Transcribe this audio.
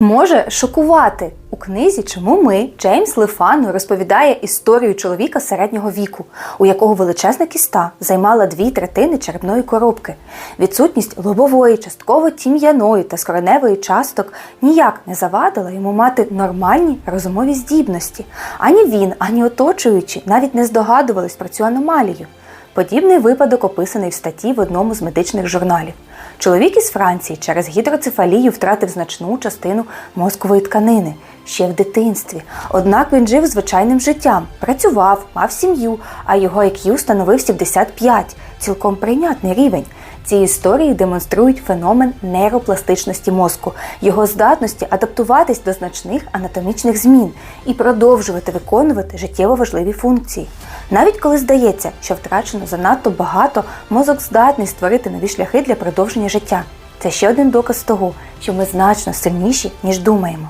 може шокувати. У книзі Чому ми Джеймс Лефано розповідає історію чоловіка середнього віку, у якого величезна кіста займала дві третини черепної коробки. Відсутність лобової, частково тім'яної та скроневої часток ніяк не завадила йому мати нормальні розумові здібності. Ані він, ані оточуючі навіть не здогадувались про цю аномалію. Подібний випадок описаний в статті в одному з медичних журналів. Чоловік із Франції через гідроцефалію втратив значну частину мозкової тканини ще в дитинстві. Однак він жив звичайним життям, працював, мав сім'ю, а його IQ становив 75 – цілком прийнятний рівень. Ці історії демонструють феномен нейропластичності мозку, його здатності адаптуватись до значних анатомічних змін і продовжувати виконувати життєво важливі функції. Навіть коли здається, що втрачено занадто багато, мозок здатний створити нові шляхи для продовження життя. Це ще один доказ того, що ми значно сильніші, ніж думаємо.